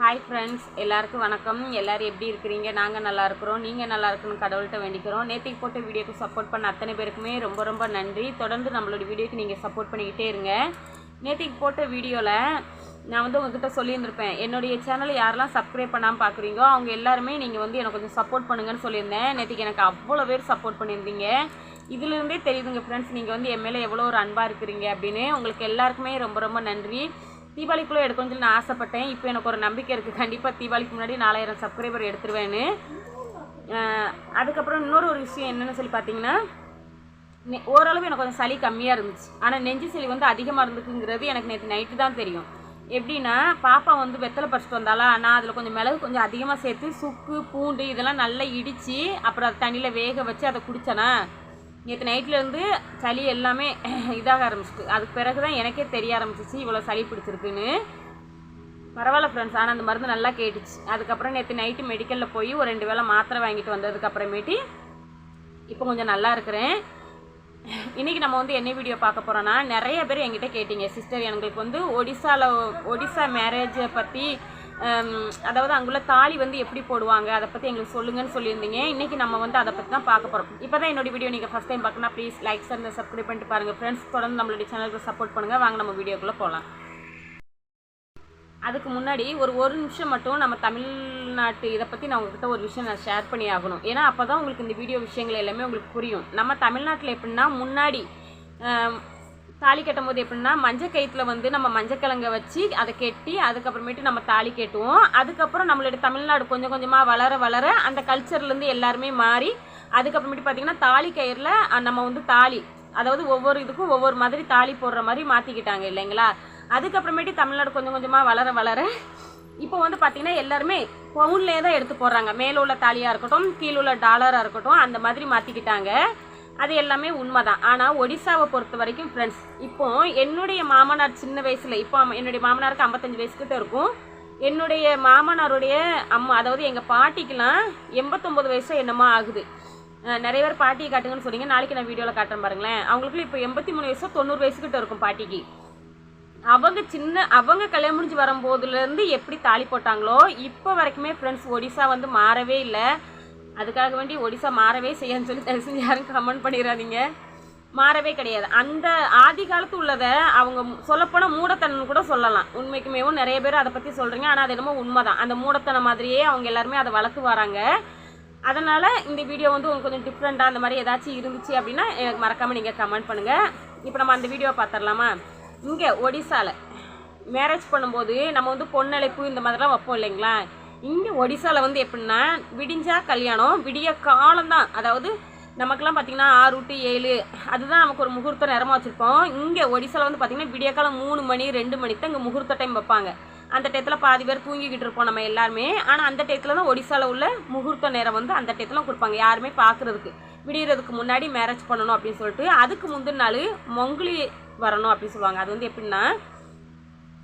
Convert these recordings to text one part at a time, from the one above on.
Hi friends எல்லாருக்கும் வணக்கம். எல்லாரும் எப்படி இருக்கிறீங்க? நாங்கள் நல்லா இருக்கிறோம். நீங்கள் நல்லா இருக்கணும் கடவுள்கிட்ட வேண்டிக்கிறோம். நேற்றுக்கு போட்ட வீடியோக்கு சப்போர்ட் பண்ண அத்தனை பேருக்குமே ரொம்ப ரொம்ப நன்றி. தொடர்ந்து நம்மளோட வீடியோக்கு நீங்கள் சப்போர்ட் பண்ணிக்கிட்டே இருங்க. நேற்றுக்கு போட்ட வீடியோவில் நான் வந்து உங்ககிட்ட சொல்லியிருந்திருப்பேன். என்னுடைய சேனலை யாரெல்லாம் சப்ஸ்கிரைப் பண்ணாமல் பார்க்குறீங்களோ அவங்க எல்லாருமே நீங்கள் வந்து எனக்கு கொஞ்சம் சப்போர்ட் பண்ணுங்கன்னு சொல்லியிருந்தேன். நேற்றுக்கு எனக்கு அவ்வளோ பேர் சப்போர்ட் பண்ணியிருந்தீங்க. இதுலேருந்தே தெரியுதுங்க ஃப்ரெண்ட்ஸ் நீங்கள் வந்து என் மேலே எவ்வளோ ஒரு அன்பாக இருக்கிறீங்க அப்படின்னு. உங்களுக்கு எல்லாருக்குமே ரொம்ப ரொம்ப நன்றி. தீபாவளிக்குள்ளே எடுக்கணும்னு சொல்லி நான் ஆசைப்பட்டேன். இப்போ எனக்கு ஒரு நம்பிக்கை இருக்குது கண்டிப்பாக தீபாவளிக்கு முன்னாடி நாலாயிரம் சப்ஸ்கிரைபர் எடுத்துருவேன்னு. அதுக்கப்புறம் இன்னொரு ஒரு விஷயம் என்னென்னு சொல்லி பார்த்தீங்கன்னா நெ- ஓரளவு எனக்கு கொஞ்சம் சளி கம்மியாக இருந்துச்சு. ஆனால் நெஞ்சு சளி வந்து அதிகமாக இருந்துக்குங்கிறது எனக்கு நேற்று நைட்டு தான் தெரியும். எப்படின்னா பாப்பா வந்து வெத்தலை பறிச்சிட்டு வந்தாலா நான் அதில் கொஞ்சம் மிளகு கொஞ்சம் அதிகமாக சேர்த்து சுக்கு பூண்டு இதெல்லாம் நல்லா இடித்து அப்புறம் அதை தண்ணியில் வேக வச்சு அதை குடித்தேனா நேற்று நைட்லேருந்து சளி எல்லாமே இதாக ஆரம்பிச்சிட்டு அதுக்கு பிறகு தான் எனக்கே தெரிய ஆரம்பிச்சிச்சு இவ்வளோ சளி பிடிச்சிருக்குன்னு. பரவாயில்ல ஃப்ரெண்ட்ஸ் ஆனால் அந்த மருந்து நல்லா கேட்டுச்சு. அதுக்கப்புறம் நேற்று நைட்டு மெடிக்கலில் போய் ஒரு ரெண்டு வேளை மாத்திரை வாங்கிட்டு வந்ததுக்கப்புறமேட்டி இப்போ கொஞ்சம் நல்லா இருக்கிறேன். இன்றைக்கி நம்ம வந்து என்ன வீடியோ பார்க்க போகிறோன்னா நிறைய பேர் என்கிட்ட கேட்டீங்க. சிஸ்டர் எங்களுக்கு வந்து ஒடிசாவில் ஒடிசா மேரேஜை பற்றி அதாவது அங்குள்ள தாலி வந்து எப்படி போடுவாங்க? அதை பற்றி எங்களுக்கு சொல்லுங்கன்னு சொல்லியிருந்தீங்க. இன்றைக்கி நம்ம வந்து அதை பற்றி தான் பார்க்க போகிறோம் இப்போ தான் என்னோட வீடியோ நீங்கள் ஃபஸ்ட் டைம் பார்க்கணும் ப்ளீஸ் லைக் அந்த சப்ஸ்கிரைப் பண்ணிட்டு பாருங்கள் ஃப்ரெண்ட்ஸ் தொடர்ந்து நம்மளுடைய சேனலுக்கு சப்போர்ட் பண்ணுங்கள் வாங்க நம்ம வீடியோக்குள்ளே போகலாம் அதுக்கு முன்னாடி ஒரு ஒரு நிமிஷம் மட்டும் நம்ம தமிழ்நாட்டு இதை பற்றி நான் உங்ககிட்ட ஒரு விஷயம் நான் ஷேர் பண்ணி ஆகணும். ஏன்னா அப்போ தான் உங்களுக்கு இந்த வீடியோ விஷயங்கள் எல்லாமே உங்களுக்கு புரியும். நம்ம தமிழ்நாட்டில் எப்படின்னா முன்னாடி தாலி தாலி கட்டும்போது எப்படின்னா மஞ்சள் கயிற்றுல வந்து நம்ம மஞ்சக்கிழங்கை வச்சு அதை கெட்டி அதுக்கப்புறமேட்டு நம்ம தாலி கட்டுவோம். அதுக்கப்புறம் நம்மளுடைய தமிழ்நாடு கொஞ்சம் கொஞ்சமாக வளர வளர அந்த கல்ச்சர்லேருந்து எல்லாருமே மாறி அதுக்கப்புறமேட்டு பார்த்தீங்கன்னா தாலி கயிறில் நம்ம வந்து தாலி அதாவது ஒவ்வொரு இதுக்கும் ஒவ்வொரு மாதிரி தாலி போடுற மாதிரி மாற்றிக்கிட்டாங்க இல்லைங்களா? அதுக்கப்புறமேட்டு தமிழ்நாடு கொஞ்சம் கொஞ்சமாக வளர வளர இப்போ வந்து பார்த்தீங்கன்னா எல்லாருமே பவுன்லேயே தான் எடுத்து போடுறாங்க. மேலே உள்ள தாலியாக இருக்கட்டும் கீழே உள்ள டாலராக இருக்கட்டும் அந்த மாதிரி மாற்றிக்கிட்டாங்க அது எல்லாமே உண்மைதான். ஆனால் ஒடிசாவை பொறுத்த வரைக்கும் ஃப்ரெண்ட்ஸ் இப்போ என்னுடைய மாமனார் சின்ன வயசில் இப்போ என்னுடைய மாமனாருக்கு ஐம்பத்தஞ்சு வயசுக்கிட்ட இருக்கும். என்னுடைய மாமனாருடைய அம்மா அதாவது எங்கள் பாட்டிக்கெலாம் எண்பத்தொம்பது வயசு என்னமோ ஆகுது. நிறைய பேர் பாட்டியை காட்டுங்கன்னு சொன்னீங்க. நாளைக்கு நான் வீடியோவில் காட்டுறேன் பாருங்களேன். அவங்களுக்கு இப்போ எண்பத்தி மூணு வயசோ தொண்ணூறு வயசுக்கிட்ட இருக்கும் பாட்டிக்கு. அவங்க சின்ன அவங்க கல்யாணம் முடிஞ்சு வரும்போதுலேருந்து எப்படி தாலி போட்டாங்களோ இப்போ வரைக்குமே ஃப்ரெண்ட்ஸ் ஒடிசா வந்து மாறவே இல்லை. அதுக்காக வேண்டி ஒடிசா மாறவே செய்யன்னு சொல்லி தயவு செஞ்சு யாரும் கமெண்ட் பண்ணிடாதீங்க மாறவே கிடையாது. அந்த ஆதி காலத்து உள்ளதை அவங்க சொல்லப்போனால் மூடத்தனம் கூட சொல்லலாம். உண்மைக்குமேவும் நிறைய பேர் அதை பற்றி சொல்கிறீங்க ஆனால் அது என்னமோ உண்மைதான். அந்த மூடத்தனம் மாதிரியே அவங்க எல்லாருமே அதை வளர்த்து வராங்க அதனால் இந்த வீடியோ வந்து உங்களுக்கு கொஞ்சம் டிஃப்ரெண்ட்டாக அந்த மாதிரி ஏதாச்சும் இருந்துச்சு அப்படின்னா எனக்கு மறக்காமல் நீங்கள் கமெண்ட் பண்ணுங்கள் இப்போ நம்ம அந்த வீடியோவை பார்த்துடலாமா இங்கே ஒடிசாவில் மேரேஜ் பண்ணும்போது நம்ம வந்து பொண்ணழைப்பு இந்த மாதிரிலாம் வைப்போம் இல்லைங்களா? இங்கே ஒடிசாவில் வந்து எப்படின்னா விடிஞ்சா கல்யாணம் விடிய காலம்தான். அதாவது நமக்கெல்லாம் பார்த்திங்கன்னா ஆறு டு ஏழு அதுதான் நமக்கு ஒரு முகூர்த்த நேரமாக வச்சுருப்போம். இங்கே ஒடிசாவில் வந்து பார்த்திங்கன்னா விடிய காலம் மூணு மணி ரெண்டு மணிக்கு தான் இங்கே முகூர்த்த டைம் வைப்பாங்க. அந்த டயத்தில் பாதி பேர் தூங்கிக்கிட்டு இருப்போம் நம்ம எல்லாருமே. ஆனால் அந்த டயத்தில் தான் ஒடிசாவில் உள்ள முகூர்த்த நேரம் வந்து அந்த டயத்தில் கொடுப்பாங்க. யாருமே பார்க்குறதுக்கு விடியறதுக்கு முன்னாடி மேரேஜ் பண்ணணும் அப்படின்னு சொல்லிட்டு அதுக்கு முந்தின நாள் மொங்குலி வரணும் அப்படின்னு சொல்லுவாங்க. அது வந்து எப்படின்னா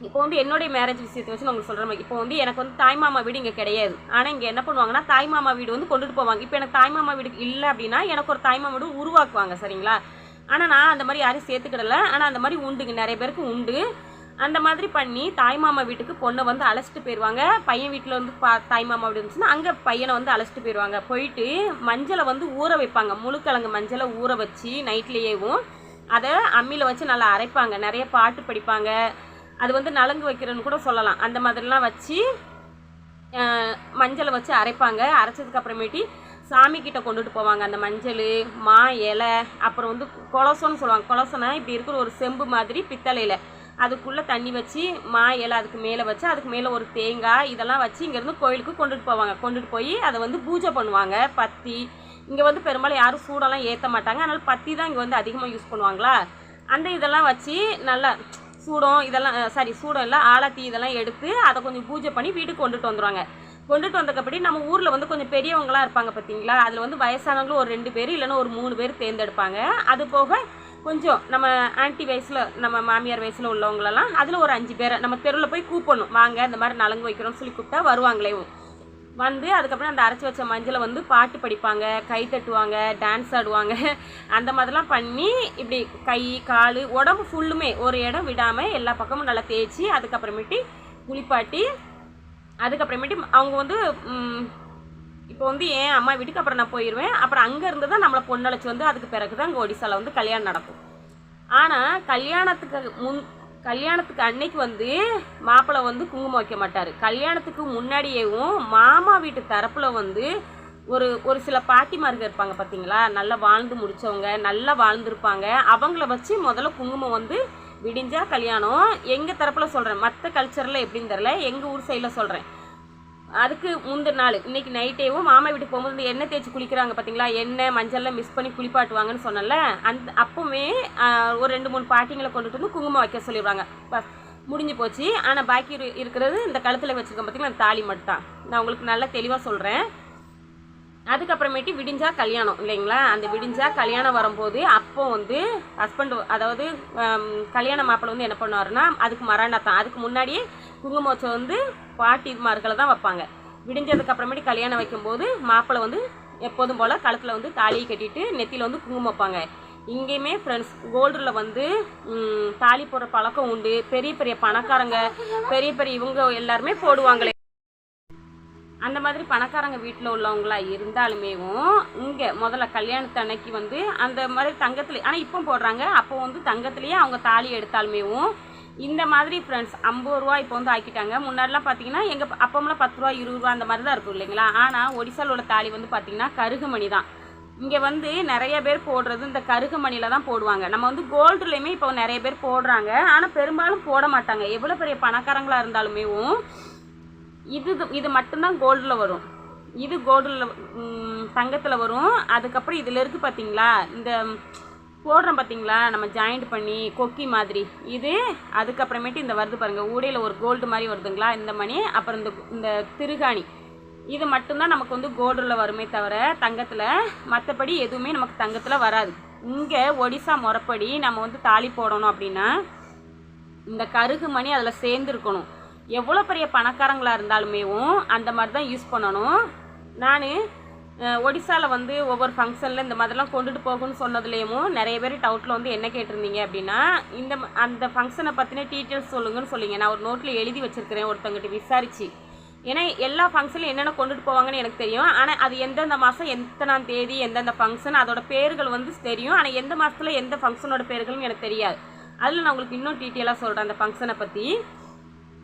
இப்போ வந்து என்னுடைய மேரேஜ் விஷயத்தை வச்சு நான் உங்களுக்கு மாதிரி இப்போ வந்து எனக்கு வந்து தாய்மாமா வீடு இங்கே கிடையாது. ஆனால் இங்கே என்ன பண்ணுவாங்கன்னா தாய்மாமா வீடு வந்து கொண்டுட்டு போவாங்க. இப்போ எனக்கு தாய்மாமா வீடு இல்லை அப்படின்னா எனக்கு ஒரு தாய்மாமா வீடு உருவாக்குவாங்க சரிங்களா? ஆனால் நான் அந்த மாதிரி யாரையும் சேர்த்துக்கிடல. ஆனால் அந்த மாதிரி உண்டுங்க நிறைய பேருக்கு உண்டு. அந்த மாதிரி பண்ணி தாய்மாமா வீட்டுக்கு பொண்ணை வந்து அழைச்சிட்டு போயிடுவாங்க பையன் வீட்டில் வந்து பா தாய்மாமா வீடு இருந்துச்சுன்னா அங்கே பையனை வந்து அழைச்சிட்டு போயிடுவாங்க போயிட்டு மஞ்சளை வந்து ஊற வைப்பாங்க. முழுக்கிழங்கு மஞ்சளை ஊற வச்சு நைட்லேயேவும் அதை அம்மியில் வச்சு நல்லா அரைப்பாங்க. நிறைய பாட்டு படிப்பாங்க. அது வந்து நலங்கு வைக்கிறேன்னு கூட சொல்லலாம். அந்த மாதிரிலாம் வச்சு மஞ்சளை வச்சு அரைப்பாங்க. அரைச்சதுக்கு அப்புறமேட்டி சாமி கிட்ட கொண்டுட்டு போவாங்க. அந்த மஞ்சள் மா இலை அப்புறம் வந்து கொலசோன்னு சொல்லுவாங்க. கொலசோனா இப்படி இருக்கிற ஒரு செம்பு மாதிரி பித்தளையில். அதுக்குள்ளே தண்ணி வச்சு மா இலை அதுக்கு மேலே வச்சு அதுக்கு மேலே ஒரு தேங்காய் இதெல்லாம் வச்சு இங்கேருந்து கோயிலுக்கு கொண்டுட்டு போவாங்க. கொண்டுட்டு போய் அதை வந்து பூஜை பண்ணுவாங்க. பத்தி. இங்கே வந்து பெரும்பாலும் யாரும் சூடெல்லாம் ஏற்ற மாட்டாங்க. அதனால் பத்தி தான் இங்கே வந்து அதிகமாக யூஸ் பண்ணுவாங்களா? அந்த இதெல்லாம் வச்சு நல்லா சூடம் இதெல்லாம் சாரி சூடம் இல்லை ஆலத்தி இதெல்லாம் எடுத்து அதை கொஞ்சம் பூஜை பண்ணி வீட்டுக்கு கொண்டுட்டு வந்துடுவாங்க கொண்டுட்டு வந்தக்கப்படி நம்ம ஊரில் வந்து கொஞ்சம் பெரியவங்களாம் இருப்பாங்க பார்த்தீங்களா அதில் வந்து வயசானவங்களும் ஒரு ரெண்டு பேர் இல்லைன்னா ஒரு மூணு பேர் தேர்ந்தெடுப்பாங்க. அது போக கொஞ்சம் நம்ம ஆன்ட்டி வயசில் நம்ம மாமியார் வயசில் உள்ளவங்களெல்லாம் அதில் ஒரு அஞ்சு பேரை நம்ம தெருவில் போய் கூப்பிடணும். வாங்க இந்த மாதிரி நலங்கு வைக்கிறோம்னு சொல்லி கூப்பிட்டா வருவாங்களே வந்து அதுக்கப்புறம் அந்த அரைச்சி வச்ச மஞ்சளை வந்து பாட்டு படிப்பாங்க கை தட்டுவாங்க டான்ஸ் ஆடுவாங்க. அந்த மாதிரிலாம் பண்ணி இப்படி கை கால் உடம்பு ஃபுல்லுமே ஒரு இடம் விடாமல் எல்லா பக்கமும் நல்லா தேய்ச்சி அதுக்கப்புறமேட்டு குளிப்பாட்டி அதுக்கப்புறமேட்டு அவங்க வந்து இப்போ வந்து என் அம்மா வீட்டுக்கு அப்புறம் நான் போயிடுவேன் அப்புறம் அங்கே இருந்து தான் நம்மளை பொண்ணழைச்சி வந்து அதுக்கு பிறகு தான் அங்கே ஒடிசாவில் வந்து கல்யாணம் நடக்கும். ஆனால் கல்யாணத்துக்கு முன் கல்யாணத்துக்கு அன்னைக்கு வந்து மாப்பிள்ளை வந்து குங்குமம் வைக்க மாட்டார். கல்யாணத்துக்கு முன்னாடியேவும் மாமா வீட்டு தரப்பில் வந்து ஒரு ஒரு சில பாட்டிமார்கள் இருப்பாங்க பார்த்தீங்களா நல்லா வாழ்ந்து முடிச்சவங்க நல்லா வாழ்ந்துருப்பாங்க. அவங்கள வச்சு முதல்ல குங்குமம் வந்து விடிஞ்சால் கல்யாணம். எங்கள் தரப்பில் சொல்கிறேன் மற்ற கல்ச்சரில் எப்படின்னு தெரில எங்கள் ஊர் சைடில் சொல்கிறேன் அதுக்கு முந்தின நாள் இன்னைக்கு நைட்டேவும் மாமா வீட்டுக்கு போகும்போது இந்த எண்ணெய் தேய்ச்சி குளிக்கிறாங்க பார்த்தீங்களா எண்ணெய் மஞ்சள்லாம் மிஸ் பண்ணி குளிப்பாட்டுவாங்கன்னு சொன்னல அந்த அப்போவுமே ஒரு ரெண்டு மூணு பாட்டிங்களை கொண்டுட்டு வந்து குங்குமம் வைக்க சொல்லிடுவாங்க. பஸ் முடிஞ்சு போச்சு. ஆனால் பாக்கி இருக்கிறது இந்த கழுத்தில் வச்சுருக்கேன் பார்த்தீங்களா அந்த தாலி மட்டும் தான் நான் உங்களுக்கு நல்லா தெளிவாக சொல்கிறேன் அதுக்கப்புறமேட்டு விடிஞ்சா கல்யாணம் இல்லைங்களா? அந்த விடிஞ்சா கல்யாணம் வரும்போது அப்போ வந்து ஹஸ்பண்ட் அதாவது கல்யாண மாப்பிள்ளை வந்து என்ன பண்ணுவாருன்னா அதுக்கு மரணத்தான் அதுக்கு முன்னாடியே குங்குமம் வச்ச வந்து பாட்டிமார்களை தான் வைப்பாங்க. விடிஞ்சதுக்கு அப்புறமேட்டு கல்யாணம் வைக்கும்போது மாப்பிள்ளை வந்து எப்போதும் போல் கழுத்தில் வந்து தாலியை கட்டிட்டு நெத்தியில் வந்து குங்குமம் வைப்பாங்க. இங்கேயுமே ஃப்ரெண்ட்ஸ் கோல்டில் வந்து தாலி போடுற பழக்கம் உண்டு. பெரிய பெரிய பணக்காரங்க பெரிய பெரிய இவங்க எல்லாருமே போடுவாங்களே அந்த மாதிரி பணக்காரங்க வீட்டில் உள்ளவங்களா இருந்தாலுமேவும் இங்கே முதல்ல கல்யாணத்து அன்னைக்கு வந்து அந்த மாதிரி தங்கத்தில் ஆனால் இப்போ போடுறாங்க. அப்போ வந்து தங்கத்துலேயே அவங்க தாலி எடுத்தாலுமேவும் இந்த மாதிரி ஃப்ரெண்ட்ஸ் ஐம்பது ரூபா இப்போ வந்து ஆக்கிட்டாங்க. முன்னாடிலாம் பார்த்தீங்கன்னா எங்கள் அப்பமெல்லாம் பத்து ரூபா இருபது ரூபா அந்த மாதிரி தான் இருக்கும் இல்லைங்களா? ஆனால் ஒடிசாவில் உள்ள தாலி வந்து பார்த்தீங்கன்னா கருகுமணி தான். இங்கே வந்து நிறைய பேர் போடுறது இந்த கருகுமணியில் தான் போடுவாங்க. நம்ம வந்து கோல்டுலேயுமே இப்போ நிறைய பேர் போடுறாங்க. ஆனால் பெரும்பாலும் போட மாட்டாங்க. எவ்வளோ பெரிய பணக்காரங்களாக இருந்தாலுமேவும் இது இது மட்டும்தான் கோல்டில் வரும். இது கோல்டில் தங்கத்தில் வரும். அதுக்கப்புறம் இதில் இருக்குது பார்த்தீங்களா இந்த போடுறோம் பார்த்தீங்களா நம்ம ஜாயிண்ட் பண்ணி கொக்கி மாதிரி. இது அதுக்கப்புறமேட்டு இந்த வருது பாருங்கள் ஊடையில் ஒரு கோல்டு மாதிரி வருதுங்களா? இந்த மணி அப்புறம் இந்த இந்த திருகாணி. இது மட்டும்தான் நமக்கு வந்து கோல்டில் வருமே தவிர தங்கத்தில் மற்றபடி எதுவுமே நமக்கு தங்கத்தில் வராது. இங்கே ஒடிசா முறப்படி நம்ம வந்து தாலி போடணும் அப்படின்னா இந்த கருகு மணி அதில் சேர்ந்துருக்கணும். எவ்வளோ பெரிய பணக்காரங்களாக இருந்தாலுமேவும் அந்த மாதிரி தான் யூஸ் பண்ணணும். நான் ஒடிசாவில் வந்து ஒவ்வொரு ஃபங்க்ஷனில் இந்த மாதிரிலாம் கொண்டுட்டு போகும்னு சொன்னதுலேயும் நிறைய பேர் டவுட்டில் வந்து என்ன கேட்டிருந்தீங்க அப்படின்னா இந்த ம- அந்த ஃபங்க்ஷனை பற்றின டீட்டெயில்ஸ் சொல்லுங்கன்னு சொல்லிங்க நான் ஒரு நோட்டில் எழுதி வச்சுருக்கிறேன் ஒருத்தங்கிட்ட விசாரித்து ஏன்னா எல்லா ஃபங்க்ஷன்லையும் என்னென்ன கொண்டுட்டு போவாங்கன்னு எனக்கு தெரியும். ஆனால் அது எந்தெந்த மாதம் எத்தனாம் தேதி எந்தெந்த ஃபங்க்ஷன் அதோட பேர்கள் வந்து தெரியும். ஆனால் எந்த மாதத்தில் எந்த ஃபங்க்ஷனோட பேர்கள்னு எனக்கு தெரியாது. அதில் நான் உங்களுக்கு இன்னும் டீட்டெயிலாக சொல்கிறேன் அந்த ஃபங்க்ஷனை பற்றி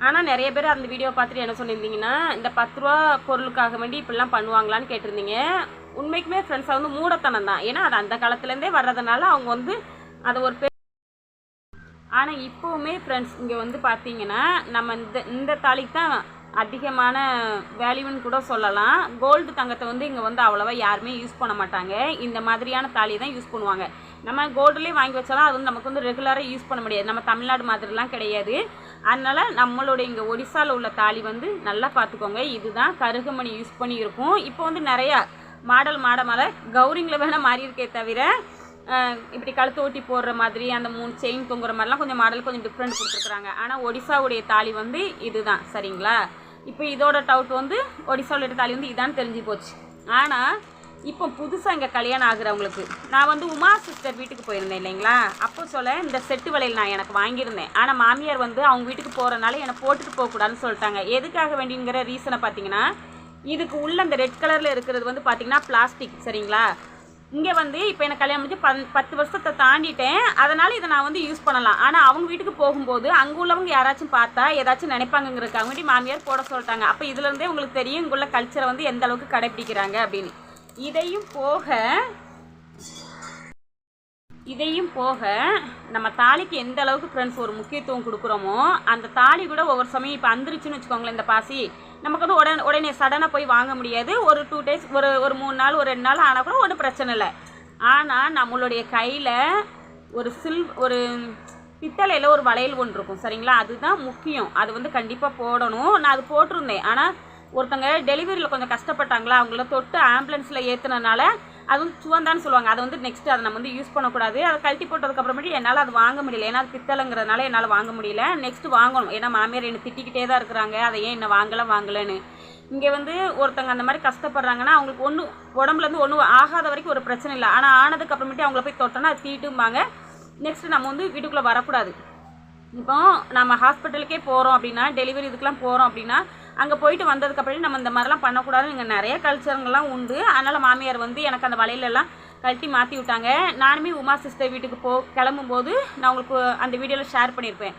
ஆனால் நிறைய பேர் அந்த வீடியோ பார்த்துட்டு என்ன சொல்லியிருந்தீங்கன்னா இந்த பத்து ரூபா பொருளுக்காக வேண்டி இப்படிலாம் பண்ணுவாங்களான்னு கேட்டிருந்தீங்க. உண்மைக்குமே ஃப்ரெண்ட்ஸாக வந்து மூடத்தனம் தான். ஏன்னா அது அந்த காலத்துலேருந்தே வர்றதுனால அவங்க வந்து அதை ஒரு பெரிய ஆனால் இப்போவுமே ஃப்ரெண்ட்ஸ் இங்கே வந்து பார்த்தீங்கன்னா நம்ம இந்த இந்த தாலிக்கு தான் அதிகமான வேல்யூன்னு கூட சொல்லலாம். கோல்டு தங்கத்தை வந்து இங்கே வந்து அவ்வளோவா யாருமே யூஸ் பண்ண மாட்டாங்க. இந்த மாதிரியான தாலி தான் யூஸ் பண்ணுவாங்க. நம்ம கோல்டுலேயே வாங்கி வச்சாலும் அது வந்து நமக்கு வந்து ரெகுலராக யூஸ் பண்ண முடியாது. நம்ம தமிழ்நாடு மாதிரிலாம் கிடையாது. அதனால் நம்மளோட இங்கே ஒடிசாவில் உள்ள தாலி வந்து நல்லா பார்த்துக்கோங்க இதுதான் கருகமணி யூஸ் பண்ணியிருக்கோம். இப்போ வந்து நிறையா மாடல் மாடமால கௌரிங்கில் வேணால் மாறி இருக்கே தவிர இப்படி கழுத்து ஓட்டி போடுற மாதிரி அந்த மூணு செயின் தொங்குற மாதிரிலாம் கொஞ்சம் மாடல் கொஞ்சம் டிஃப்ரெண்ட் கொடுத்துருக்குறாங்க. ஆனால் ஒடிசாவுடைய தாலி வந்து இதுதான். சரிங்களா? இப்போ இதோட டவுட் வந்து ஒடிசாவுடைய தாலி வந்து இதான் தெரிஞ்சு போச்சு. ஆனால் இப்போ புதுசாக இங்கே கல்யாணம் ஆகுறவங்களுக்கு நான் வந்து உமா சிஸ்டர் வீட்டுக்கு போயிருந்தேன் இல்லைங்களா? அப்போ சொல்ல இந்த செட்டு வளையல் நான் எனக்கு வாங்கியிருந்தேன். ஆனால் மாமியார் வந்து அவங்க வீட்டுக்கு போகிறனால என்னை போட்டுட்டு போகக்கூடாதுன்னு சொல்லிட்டாங்க. எதுக்காக வேண்டிங்கிற ரீசனை பார்த்தீங்கன்னா இதுக்கு உள்ள அந்த ரெட் கலரில் இருக்கிறது வந்து பார்த்தீங்கன்னா பிளாஸ்டிக் சரிங்களா? இங்கே வந்து இப்போ எனக்கு கல்யாணம் முடிஞ்சு பன் பத்து வருஷத்தை தாண்டிட்டேன். அதனால் இதை நான் வந்து யூஸ் பண்ணலாம். ஆனால் அவங்க வீட்டுக்கு போகும்போது அங்கே உள்ளவங்க யாராச்சும் பார்த்தா ஏதாச்சும் நினைப்பாங்கங்கிறதுக்காக வேண்டி மாமியார் போட சொல்லிட்டாங்க. அப்போ இதுலேருந்தே உங்களுக்கு தெரியும் இங்குள்ள கல்ச்சரை வந்து எந்த அளவுக்கு கடைப்பிடிக்கிறாங்க அப்படின்னு. இதையும் போக இதையும் போக நம்ம தாலிக்கு எந்த அளவுக்கு ஃப்ரெண்ட்ஸ் ஒரு முக்கியத்துவம் கொடுக்குறோமோ அந்த தாலி கூட ஒவ்வொரு சமயம் இப்போ அந்திருச்சுன்னு வச்சுக்கோங்களேன் இந்த பாசி. நமக்கு வந்து உடனே உடனே சடனாக போய் வாங்க முடியாது. ஒரு டூ டேஸ் ஒரு ஒரு மூணு நாள் ஒரு ரெண்டு நாள் ஆனால் கூட ஒன்றும் பிரச்சனை இல்லை. ஆனால் நம்மளுடைய கையில் ஒரு சில் ஒரு பித்தளையில் ஒரு வளையல் ஒன்று இருக்கும். சரிங்களா? அதுதான் முக்கியம். அது வந்து கண்டிப்பாக போடணும். நான் அது போட்டிருந்தேன். ஆனால் ஒருத்தங்க டெலிவரியில் கொஞ்சம் கஷ்டப்பட்டாங்களா அவங்கள தொட்டு ஆம்புலன்ஸில் ஏற்றுனனால அது வந்து சுவந்தான்னு சொல்லுவாங்க. அதை வந்து நெக்ஸ்ட் அதை நம்ம வந்து யூஸ் பண்ணக்கூடாது. அதை கழட்டி போட்டதுக்கப்புறமேட்டு என்னால் அது வாங்க முடியல. ஏன்னா அது பித்தளைங்கிறதுனால என்னால் வாங்க முடியல. நெக்ஸ்ட்டு வாங்கணும். ஏன்னா மாமியார் என்னை திட்டிக்கிட்டே தான் இருக்கிறாங்க. அதை ஏன் என்ன வாங்கலை வாங்கலைன்னு. இங்கே வந்து ஒருத்தங்க அந்த மாதிரி கஷ்டப்படுறாங்கன்னா அவங்களுக்கு ஒன்றும் உடம்புலேருந்து ஒன்றும் ஆகாத வரைக்கும் ஒரு பிரச்சனை இல்லை. ஆனால் ஆனதுக்கப்புறமேட்டு அவங்கள போய் தொட்டோன்னா அது தீட்டும்பாங்க. நெக்ஸ்ட்டு நம்ம வந்து வீட்டுக்குள்ளே வரக்கூடாது. இப்போ நம்ம ஹாஸ்பிட்டலுக்கே போகிறோம் அப்படின்னா டெலிவரி இதுக்கெலாம் போகிறோம் அப்படின்னா அங்கே போயிட்டு வந்ததுக்கப்புறம் நம்ம இந்த மாதிரிலாம் பண்ணக்கூடாதுன்னு இங்கே நிறைய கல்ச்சருங்கெல்லாம் உண்டு. அதனால் மாமியார் வந்து எனக்கு அந்த வலையிலெல்லாம் கழட்டி மாற்றி விட்டாங்க. நானுமே உமா சிஸ்டர் வீட்டுக்கு போ கிளம்பும்போது நான் உங்களுக்கு அந்த வீடியோவில் ஷேர் பண்ணியிருப்பேன்.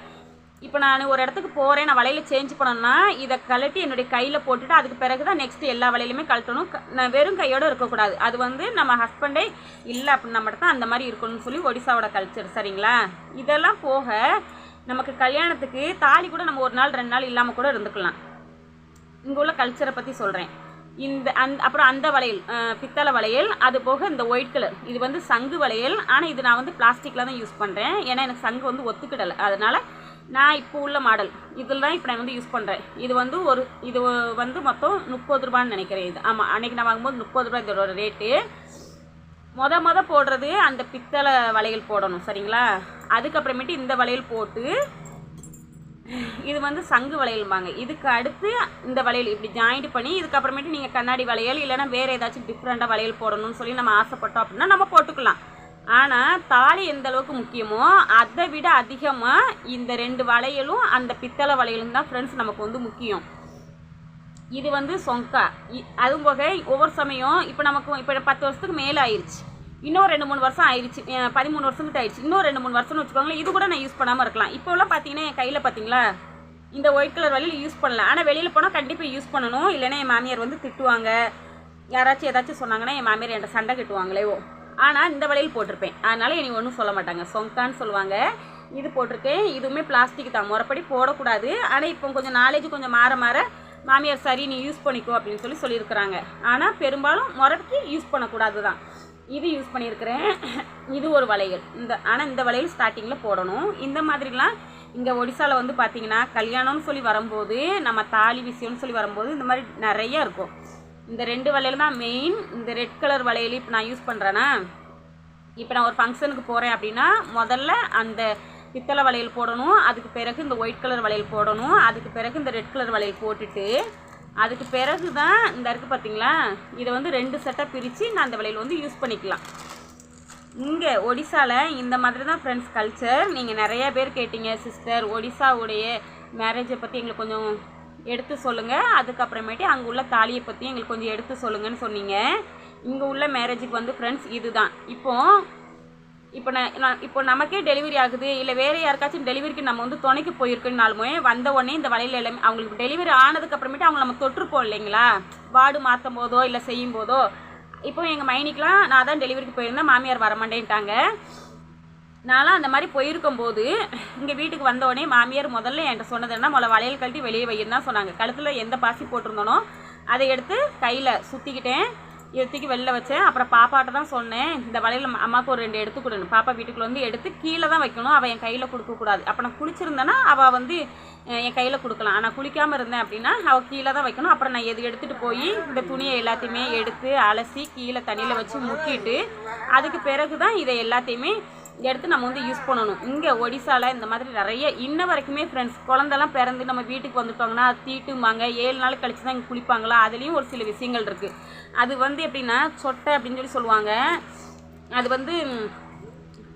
இப்போ நான் ஒரு இடத்துக்கு போகிறேன் நான் வலையில் சேஞ்ச் பண்ணணும்னா இதை கழட்டி என்னுடைய கையில் போட்டுட்டு அதுக்கு பிறகு தான் நெக்ஸ்ட் எல்லா வலையிலுமே கழட்டணும். நான் வெறும் கையோடு இருக்கக்கூடாது. அது வந்து நம்ம ஹஸ்பண்டே இல்லை அப்படின்னா மட்டும் தான் அந்த மாதிரி இருக்கணும்னு சொல்லி ஒடிசாவோட கல்ச்சர் சரிங்களா? இதெல்லாம் போக நமக்கு கல்யாணத்துக்கு தாலி கூட நம்ம ஒரு நாள் ரெண்டு நாள் இல்லாமல் கூட இருந்துக்கலாம். இங்கே உள்ள கல்ச்சரை பற்றி சொல்கிறேன் இந்த அந் அப்புறம் அந்த வளையல் பித்தளை வளையல் அது போக இந்த ஒயிட் கலர் இது வந்து சங்கு வளையல். ஆனால் இது நான் வந்து பிளாஸ்டிக்கில் தான் யூஸ் பண்ணுறேன் ஏன்னா எனக்கு சங்கு வந்து ஒத்துக்கிடலை. அதனால் நான் இப்போ உள்ள மாடல் இதில் தான் இப்போ நான் வந்து யூஸ் பண்ணுறேன் இது வந்து ஒரு இது வந்து மொத்தம் முப்பது ரூபான்னு நினைக்கிறேன் இது. ஆமாம் அன்றைக்கி நான் வாங்கும்போது முப்பது ரூபாய் இதோட ரேட்டு மொத மொத போடுறது அந்த பித்தளை வளையல் போடணும். சரிங்களா? அதுக்கப்புறமேட்டு இந்த வளையல் போட்டு இது வந்து சங்கு வளையல்பாங்க இதுக்கு அடுத்து இந்த வளையல் இப்படி ஜாயிண்ட் பண்ணி இதுக்கப்புறமேட்டு நீங்கள் கண்ணாடி வளையல் இல்லைன்னா வேறு ஏதாச்சும் டிஃப்ரெண்ட்டாக வளையல் போடணும்னு சொல்லி நம்ம ஆசைப்பட்டோம் அப்படின்னா நம்ம போட்டுக்கலாம். ஆனால் தாலி எந்த அளவுக்கு முக்கியமோ அதை விட அதிகமாக இந்த ரெண்டு வளையலும் அந்த பித்தளை வளையலும் தான் ஃப்ரெண்ட்ஸ் நமக்கு வந்து முக்கியம். இது வந்து சொங்கா. இ- அதுவும் போக ஒவ்வொரு சமயம் இப்போ நமக்கு இப்போ பத்து வருஷத்துக்கு மேலே ஆயிடுச்சு இன்னும் ரெண்டு மூணு வருஷம் ஆயிடுச்சு. பதிமூணு வருஷத்துக்கு ஆயிடுச்சு. இன்னும் ரெண்டு மூணு வருஷம்னு வச்சுக்கோங்களேன் இது கூட நான் யூஸ் பண்ணாமல் இருக்கலாம். இப்போலாம் பார்த்தீங்கன்னா என் கையில் பார்த்தீங்களா இந்த ஒயிட் கலர் வழியில் யூஸ் பண்ணல. ஆனால் வெளியில் போனால் கண்டிப்பாக யூஸ் பண்ணணும். இல்லைன்னா என் மாமியார் வந்து திட்டுவாங்க. யாராச்சும் ஏதாச்சும் சொன்னாங்கன்னா என் மாமியார் என்கிட்ட சண்டை கட்டுவாங்களேவோ ஆனால் இந்த வழியில் போட்டிருப்பேன். அதனால எனக்கு ஒன்றும் சொல்ல மாட்டாங்க. சொங்கான்னு சொல்லுவாங்க. இது போட்டிருக்கேன். இதுவுமே பிளாஸ்டிக் தான். முறைப்படி போடக்கூடாது. ஆனால் இப்போ கொஞ்சம் நாலேஜ் கொஞ்சம் மாற மாற மாமியார் சரி நீ யூஸ் பண்ணிக்கோ அப்படின்னு சொல்லி சொல்லியிருக்கிறாங்க. ஆனால் பெரும்பாலும் முறைக்கு யூஸ் பண்ணக்கூடாது தான் இது யூஸ் பண்ணியிருக்கிறேன். இது ஒரு வளையல். இந்த ஆனால் இந்த வளையல் ஸ்டார்டிங்கில் போடணும். இந்த மாதிரிலாம் இங்கே ஒடிசாவில் வந்து பார்த்தீங்கன்னா கல்யாணம்னு சொல்லி வரும்போது நம்ம தாலி விஷயம்னு சொல்லி வரும்போது இந்த மாதிரி நிறைய இருக்கும். இந்த ரெண்டு வளையல் தான் மெயின் இந்த ரெட் கலர் வளையல் இப்போ நான் யூஸ் பண்ணுறேன்னா இப்போ நான் ஒரு ஃபங்க்ஷனுக்கு போகிறேன் அப்படின்னா முதல்ல அந்த பித்தளை வளையல் போடணும். அதுக்கு பிறகு இந்த ஒயிட் கலர் வளையல் போடணும். அதுக்கு பிறகு இந்த ரெட் கலர் வளையல் போட்டுட்டு அதுக்கு பிறகு தான் இந்த இருக்குது பார்த்தீங்களா இதை வந்து ரெண்டு செட்டாக பிரித்து நான் அந்த விலையில் வந்து யூஸ் பண்ணிக்கலாம். இங்கே ஒடிசாவில் இந்த மாதிரி தான் ஃப்ரெண்ட்ஸ் கல்ச்சர் நீங்கள் நிறைய பேர் கேட்டீங்க சிஸ்டர் ஒடிசாவுடைய மேரேஜை பற்றி எங்களுக்கு கொஞ்சம் எடுத்து சொல்லுங்கள் அதுக்கப்புறமேட்டு அங்கே உள்ள தாலியை பற்றி எங்களுக்கு கொஞ்சம் எடுத்து சொல்லுங்கன்னு சொன்னீங்க. இங்கே உள்ள மேரேஜுக்கு வந்து ஃப்ரெண்ட்ஸ் இதுதான். இப்போது இப்போ நான் இப்போ நமக்கே டெலிவரி ஆகுது. இல்லை வேறு யாருக்காச்சும் டெலிவரிக்கு நம்ம வந்து துணைக்கு போயிருக்குனாலுமே வந்த உடனே இந்த வலையில் எல்லாமே அவங்களுக்கு டெலிவரி ஆனதுக்கு அப்புறமேட்டு அவங்க நம்ம தொற்றுப்போம் இல்லைங்களா? வார்டு மாற்றும் போதோ இல்லை செய்யும் போதோ. இப்போ எங்கள் மைனிக்கெலாம் நான் தான் டெலிவரிக்கு போயிருந்தேன் மாமியார் வரமாட்டேன்ட்டாங்க. நான்லாம் அந்த மாதிரி போயிருக்கும் போது இங்கே வீட்டுக்கு வந்த உடனே மாமியார் முதல்ல என்கிட்ட சொன்னது என்ன முதல்ல வளையல் கழட்டி வெளியே வையின்னு தான் சொன்னாங்க. கழுத்தில் எந்த பாசி போட்டிருந்தனோ அதை எடுத்து கையில் சுற்றிக்கிட்டேன் எடுத்துக்கி வெளில வச்சேன். அப்புறம் பாப்பாட்ட தான் சொன்னேன் இந்த வலையில் அம்மாவுக்கு ஒரு ரெண்டு எடுத்து கொடுன்னு. பாப்பா வீட்டுக்குள்ள வந்து எடுத்து கீழே தான் வைக்கணும். அவள் என் கையில் கொடுக்கக்கூடாது அப்போ நான் குளிச்சிருந்தேன்னா அவள் வந்து என் கையில் கொடுக்கலாம். ஆனால் குளிக்காமல் இருந்தேன் அப்படின்னா அவள் கீழே தான் வைக்கணும். அப்புறம் நான் எது எடுத்துகிட்டு போய் இந்த துணியை எல்லாத்தையுமே எடுத்து அலசி கீழே தண்ணியில் வச்சு முக்கிட்டு அதுக்கு பிறகு தான் இதை எல்லாத்தையுமே எடுத்து நம்ம வந்து யூஸ் பண்ணணும். இங்கே ஒடிசாவில் இந்த மாதிரி நிறைய இன்ன வரைக்குமே ஃப்ரெண்ட்ஸ் குழந்தெல்லாம் பிறந்து நம்ம வீட்டுக்கு வந்துட்டோங்கன்னா தீட்டுமாங்க தீட்டும்பாங்க. ஏழு நாள் கழிச்சு தான் இங்கே குளிப்பாங்களா? அதுலேயும் ஒரு சில விஷயங்கள் இருக்குது அது வந்து எப்படின்னா சொட்டை அப்படின்னு சொல்லி சொல்லுவாங்க. அது வந்து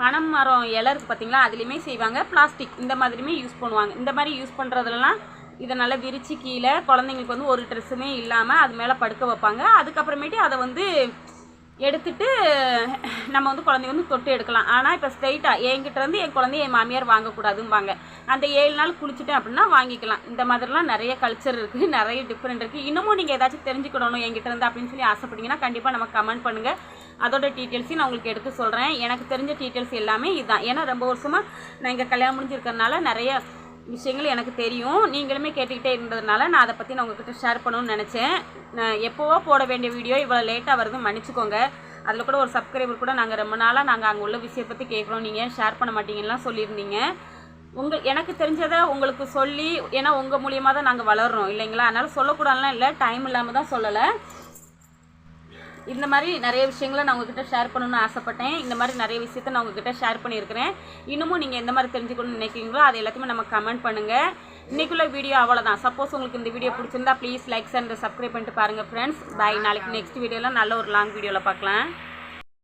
பனம் மரம் இலை இருக்குது பார்த்தீங்களா அதுலேயுமே செய்வாங்க. பிளாஸ்டிக் இந்த மாதிரியுமே யூஸ் பண்ணுவாங்க. இந்த மாதிரி யூஸ் பண்ணுறதுலலாம் இதை நல்லா விரித்து கீழே குழந்தைங்களுக்கு வந்து ஒரு ட்ரெஸ்ஸுமே இல்லாமல் அது மேலே படுக்க வைப்பாங்க. அதுக்கப்புறமேட்டு அதை வந்து எடுத்துட்டு நம்ம வந்து குழந்தைய வந்து தொட்டு எடுக்கலாம். ஆனால் இப்போ ஸ்ட்ரைட்டாக என்கிட்டருந்து என் குழந்தைய என் மாமியார் வாங்கக்கூடாதும்பாங்க. அந்த ஏழு நாள் குளிச்சுட்டேன் அப்படின்னா வாங்கிக்கலாம். இந்த மாதிரிலாம் நிறைய கல்ச்சர் இருக்குது நிறைய டிஃப்ரெண்ட் இருக்குது இன்னமும் நீங்கள் ஏதாச்சும் தெரிஞ்சுக்கணும் என்கிட்டருந்து அப்படின்னு சொல்லி ஆசைப்பட்டீங்கன்னா கண்டிப்பாக நம்ம கமெண்ட் பண்ணுங்கள் அதோட டீட்டெயில்ஸையும் நான் உங்களுக்கு எடுத்து சொல்கிறேன் எனக்கு தெரிஞ்ச டீட்டெயில்ஸ் எல்லாமே இதுதான் ஏன்னா ரொம்ப வருஷமாக நான் இங்கே கல்யாணம் முடிஞ்சிருக்கிறதுனால நிறைய விஷயங்கள் எனக்கு தெரியும். நீங்களுமே கேட்டுக்கிட்டே இருந்ததுனால நான் அதை பற்றி நான் உங்ககிட்ட ஷேர் பண்ணணும்னு நினச்சேன். நான் எப்போவோ போட வேண்டிய வீடியோ இவ்வளோ லேட்டாக வருது மன்னிச்சுக்கோங்க. அதில் கூட ஒரு சப்ஸ்கிரைபர் கூட நாங்கள் ரொம்ப நாளாக நாங்கள் அங்கே உள்ள விஷயத்தை பற்றி கேட்குறோம் நீங்கள் ஷேர் பண்ண மாட்டீங்கலாம் சொல்லியிருந்தீங்க. உங்கள் எனக்கு தெரிஞ்சதை உங்களுக்கு சொல்லி ஏன்னா உங்கள் மூலியமாக தான் நாங்கள் வளர்றோம் இல்லைங்களா? அதனால் சொல்லக்கூடாதுலாம் இல்லை டைம் இல்லாமல் தான் சொல்லலை. இந்த மாதிரி நிறைய விஷயங்களை நான் உங்ககிட்ட ஷேர் பண்ணணும்னு ஆசைப்பட்டேன். இந்த மாதிரி நிறைய விஷயத்த நான் உங்ககிட்ட ஷேர் பண்ணியிருக்கிறேன். இன்னமும் நீங்கள் எந்த மாதிரி தெரிஞ்சுக்கணும்னு நினைக்கிறீங்களோ அது எல்லாத்தையுமே நம்ம கமெண்ட் பண்ணுங்கள் இன்றைக்குள்ள வீடியோ அவ்வளோதான் சப்போஸ் உங்களுக்கு இந்த வீடியோ பிடிச்சிருந்தா ப்ளீஸ் லைக்ஸ் அண்ட் சப்ஸ்கிரைப் பண்ணிட்டு பாருங்கள் ஃப்ரெண்ட்ஸ் பை நாளைக்கு நெக்ஸ்ட் வீடியோவில் நல்ல ஒரு லாங் வீடியோவில் பார்க்கலாம்.